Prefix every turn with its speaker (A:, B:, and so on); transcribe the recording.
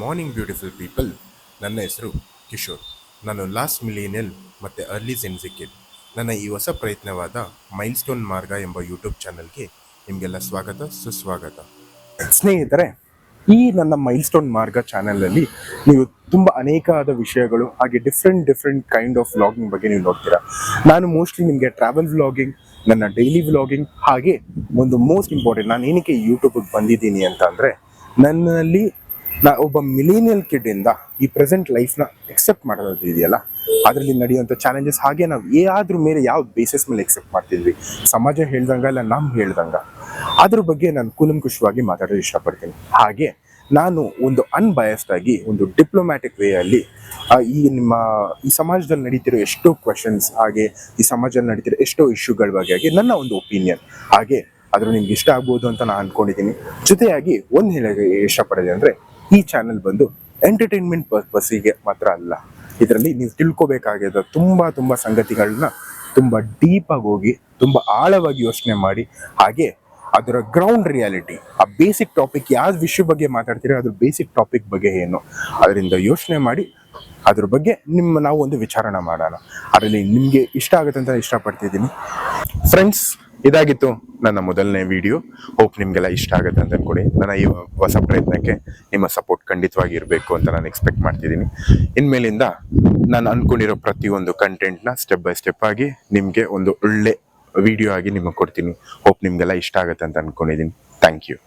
A: Morning beautiful people ನನ್ನ ಹೆಸರು ಕಿಶೋರ್. ನಾನು ಲಾಸ್ಟ್ ಮಿಲಿಯನಿಯಲ್ ಮತ್ತು ಅರ್ಲಿ ಜೆನ್ಸಿಕಿಡ್ ನನ್ನ ಈ ಹೊಸ ಪ್ರಯತ್ನವಾದ ಮೈಲ್ ಸ್ಟೋನ್ ಮಾರ್ಗ ಎಂಬ ಯೂಟ್ಯೂಬ್ ಚಾನಲ್ಗೆ ನಿಮಗೆಲ್ಲ ಸ್ವಾಗತ, ಸುಸ್ವಾಗತ. ಸ್ನೇಹಿತರೆ, ಈ ನನ್ನ ಮೈಲ್ ಸ್ಟೋನ್ ಮಾರ್ಗ ಚಾನಲಲ್ಲಿ ನೀವು ತುಂಬ ಅನೇಕ ಆದ ವಿಷಯಗಳು, ಹಾಗೆ different different kind of vlogging ಬಗ್ಗೆ ನೀವು ನೋಡ್ತೀರಾ. ನಾನು ಮೋಸ್ಟ್ಲಿ ನಿಮಗೆ ಟ್ರಾವೆಲ್ ವ್ಲಾಗಿಂಗ್ ನನ್ನ ಡೈಲಿ ವ್ಲಾಗಿಂಗ್ ಹಾಗೆ ಒಂದು ಮೋಸ್ಟ್ ಇಂಪಾರ್ಟೆಂಟ್ ನಾನು ಏನಕ್ಕೆ ಯೂಟ್ಯೂಬಿಗೆ ಬಂದಿದ್ದೀನಿ ಅಂತ ಅಂದರೆ, ನನ್ನಲ್ಲಿ ನಾ ಒಬ್ಬ ಮಿಲೇನಿಯಲ್ ಕಿಡ್ ಇಂದ ಈ ಪ್ರೆಸೆಂಟ್ ಲೈಫ್ನ ಎಕ್ಸೆಪ್ಟ್ ಮಾಡೋದು ಇದೆಯಲ್ಲ? ಅದರಲ್ಲಿ ನಡೆಯುವಂಥ ಚಾಲೆಂಜಸ್ ಹಾಗೆ ನಾವು ಏನಾದ್ರೂ ಮೇಲೆ ಯಾವ ಬೇಸಿಸ್ ಮೇಲೆ ಎಕ್ಸೆಪ್ಟ್ ಮಾಡ್ತಿದ್ವಿ? ಸಮಾಜ ಹೇಳ್ದಂಗ ಇಲ್ಲ, ನಮ್ ಹೇಳ್ದಂಗ? ಅದ್ರ ಬಗ್ಗೆ ನಾನು ಕೂಲಂಕುಷವಾಗಿ ಮಾತಾಡೋದು ಇಷ್ಟಪಡ್ತೀನಿ. ಹಾಗೆ ನಾನು ಒಂದು ಅನ್ಬಯಸ್ಡ್ ಆಗಿ ಒಂದು ಡಿಪ್ಲೊಮ್ಯಾಟಿಕ್ ವೇ ಅಲ್ಲಿ ಈ ನಿಮ್ಮ, ಈ ಸಮಾಜದಲ್ಲಿ ನಡೀತಿರೋ ಎಷ್ಟೋ ಕ್ವಶನ್ಸ್ ಹಾಗೆ, ಈ ಸಮಾಜದಲ್ಲಿ ನಡೀತಿರೋ ಎಷ್ಟೋ ಇಶ್ಯೂಗಳ ಬಗ್ಗೆ ಆಗಿ ನನ್ನ ಒಂದು ಒಪಿನಿಯನ್ ಹಾಗೆ ಅದ್ರ ನಿಮ್ಗೆ ಇಷ್ಟ ಆಗ್ಬೋದು ಅಂತ ನಾನು ಅನ್ಕೊಂಡಿದ್ದೀನಿ. ಜೊತೆಯಾಗಿ ಒಂದು ಹೇಳಕ್ಕೆ ಇಷ್ಟಪಡೋದು ಅಂದ್ರೆ ಈ ಚಾನೆಲ್ ಬಂದು ಎಂಟರ್ಟೈನ್ಮೆಂಟ್ ಪರ್ಪಸ್ಸಿಗೆ ಮಾತ್ರ ಅಲ್ಲ. ಇದರಲ್ಲಿ ನೀವು ತಿಳ್ಕೋಬೇಕಾಗಿದ್ದ ತುಂಬ ತುಂಬ ಸಂಗತಿಗಳನ್ನ ತುಂಬ ಡೀಪ್ ಆಗಿ ಹೋಗಿ, ತುಂಬ ಆಳವಾಗಿ ಯೋಚನೆ ಮಾಡಿ, ಹಾಗೆ ಅದರ ಗ್ರೌಂಡ್ ರಿಯಾಲಿಟಿ ಆ ಬೇಸಿಕ್ ಟಾಪಿಕ್ ಯಾವ ವಿಷಯ ಬಗ್ಗೆ ಮಾತಾಡ್ತೀರೋ, ಅದ್ರ ಬೇಸಿಕ್ ಟಾಪಿಕ್ ಬಗ್ಗೆ ಏನು? ಅದರಿಂದ ಯೋಚನೆ ಮಾಡಿ, ಅದ್ರ ಬಗ್ಗೆ ನಿಮ್ಮ ನಾವು ಒಂದು ವಿಚಾರಣೆ ಮಾಡೋಣ. ಅದರಲ್ಲಿ ನಿಮಗೆ ಇಷ್ಟ ಆಗುತ್ತೆ ಅಂತ ಇಷ್ಟಪಡ್ತಿದ್ದೀನಿ. ಫ್ರೆಂಡ್ಸ್ ಇದಾಗಿತ್ತು. ನನ್ನ ಮೊದಲನೇ ವಿಡಿಯೋ ಹೋಪ್ ನಿಮಗೆಲ್ಲ ಇಷ್ಟ ಆಗುತ್ತೆ ಅಂತ ಅಂದ್ಕೊಡಿ ನನ್ನ ಈ ಹೊಸ ಪ್ರಯತ್ನಕ್ಕೆ ನಿಮ್ಮ ಸಪೋರ್ಟ್ ಖಂಡಿತವಾಗಿ ಇರಬೇಕು ಅಂತ ನಾನು ಎಕ್ಸ್ಪೆಕ್ಟ್ ಮಾಡ್ತಿದ್ದೀನಿ. ಇನ್ಮೇಲಿಂದ ನಾನು ಅಂದ್ಕೊಂಡಿರೋ ಪ್ರತಿಯೊಂದು ಕಂಟೆಂಟ್ನ ಸ್ಟೆಪ್ ಬೈ ಸ್ಟೆಪ್ ಆಗಿ ನಿಮಗೆ ಒಂದು ಒಳ್ಳೆ ವಿಡಿಯೋ ಆಗಿ ನಿಮಗೆ ಕೊಡ್ತೀನಿ. ಹೋಪ್ ನಿಮಗೆಲ್ಲ ಇಷ್ಟ ಆಗುತ್ತೆ ಅಂತ ಅಂದ್ಕೊಂಡಿದ್ದೀನಿ ಥ್ಯಾಂಕ್ ಯು